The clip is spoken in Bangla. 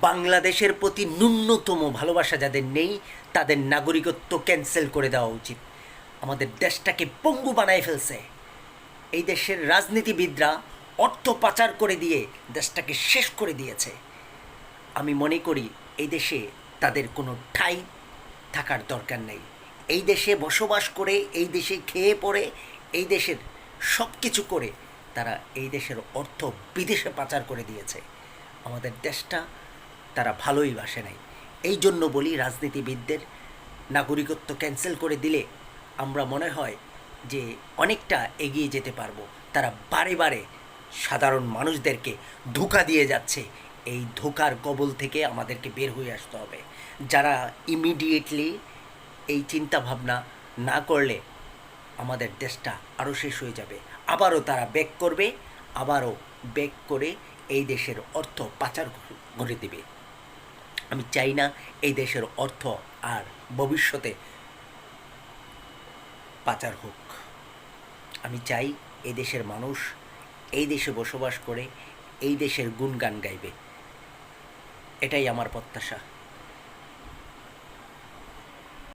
বাংলাদেশের প্রতি ন্যূনতম ভালোবাসা যাদের নেই, তাদের নাগরিকত্ব ক্যান্সেল করে দেওয়া উচিত। আমাদের দেশটাকে পঙ্গু বানায় ফেলছে। এই দেশের রাজনীতিবিদরা অর্থ পাচার করে দিয়ে দেশটাকে শেষ করে দিয়েছে। আমি মনে করি এই দেশে তাদের কোনো ঠাই থাকার দরকার নেই। এই দেশে বসবাস করে, এই দেশে খেয়ে পড়ে, এই দেশের সব কিছু করে তারা এই দেশের অর্থ বিদেশে পাচার করে দিয়েছে। আমাদের দেশটা তারা ভালোই বাসে নাই। এই জন্য বলি রাজনীতিবিদদের নাগরিকত্ব ক্যান্সেল করে দিলে আমরা মনে হয় যে অনেকটা এগিয়ে যেতে পারব। তারা বারে বারে সাধারণ মানুষদেরকে ধোকা দিয়ে যাচ্ছে। এই ধোকার কবল থেকে আমাদেরকে বের হয়ে আসতে হবে। যারা ইমিডিয়েটলি এই চিন্তা ভাবনা না করলে আমাদের দেশটা আরও শেষ হয়ে যাবে। আবারও তারা ব্যাক করবে, আবারও ব্যাক করে এই দেশের অর্থ পাচার করে দেবে। আমি চাই না এই দেশের অর্থ আর ভবিষ্যতে পাচার হোক। আমি চাই এই দেশের মানুষ এই দেশে বসবাস করে এই দেশের গুণগান গাইবে। এটাই আমার প্রত্যাশা।